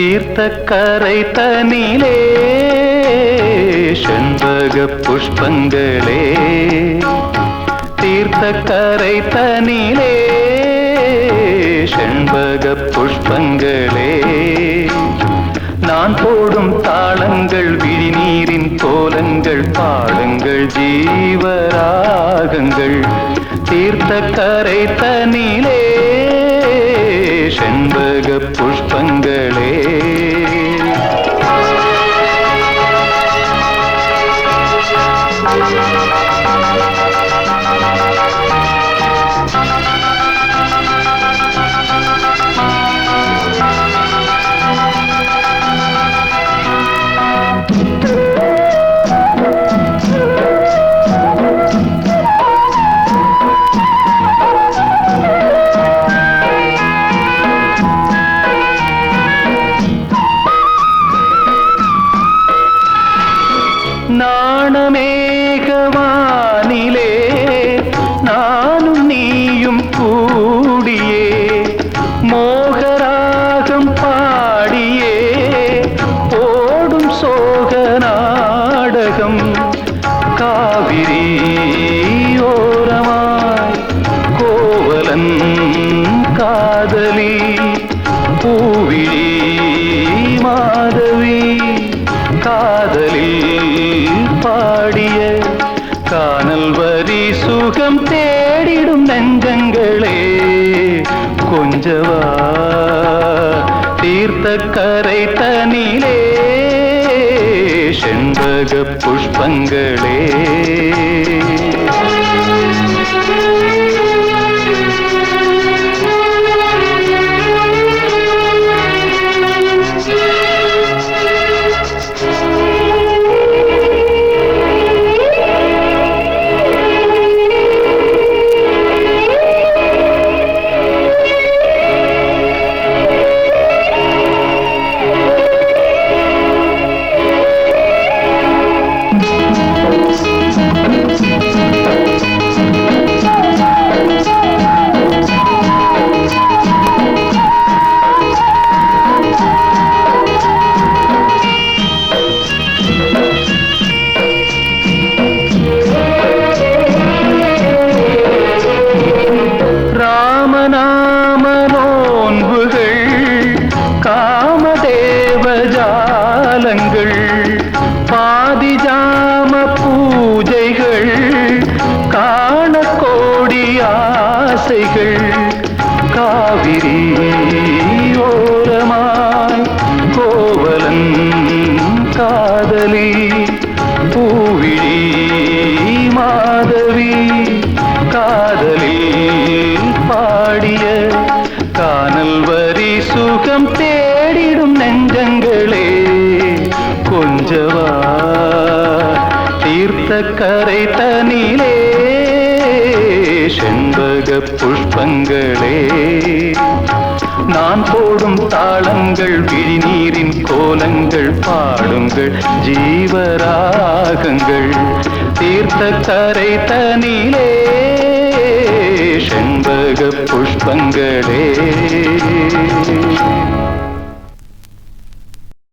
தீர்த்த கரை தனிலே செண்பக புஷ்பங்களே. தீர்த்த கரை தனிலே செண்பக புஷ்பங்களே. நான் போடும் தாளங்கள் விழிநீரின் கோலங்கள் பாடுங்கள் ஜீவராகங்கள். தீர்த்த கரை தனிலே செண்பக புஷ்பங்களே. வேளே கொஞ்சவா? தீர்த்த கரை தனிலே செண்பக புஷ்பங்களே. காவிரி ஓரமாய் கோவலன் காதலி பூவிழி மாதவி காதலில் பாடிய காணல் வரி சுகம் தேடிடும் நெஞ்சங்களே கொஞ்சவா தீர்த்த கரை தனிலே செண்பக புஷ்பங்களே. நான் போடும் தாளங்கள் விழிநீரின் கோலங்கள் பாடுங்கள் ஜீவராகங்கள். தீர்த்த கரை தனிலே செண்பக புஷ்பங்களே.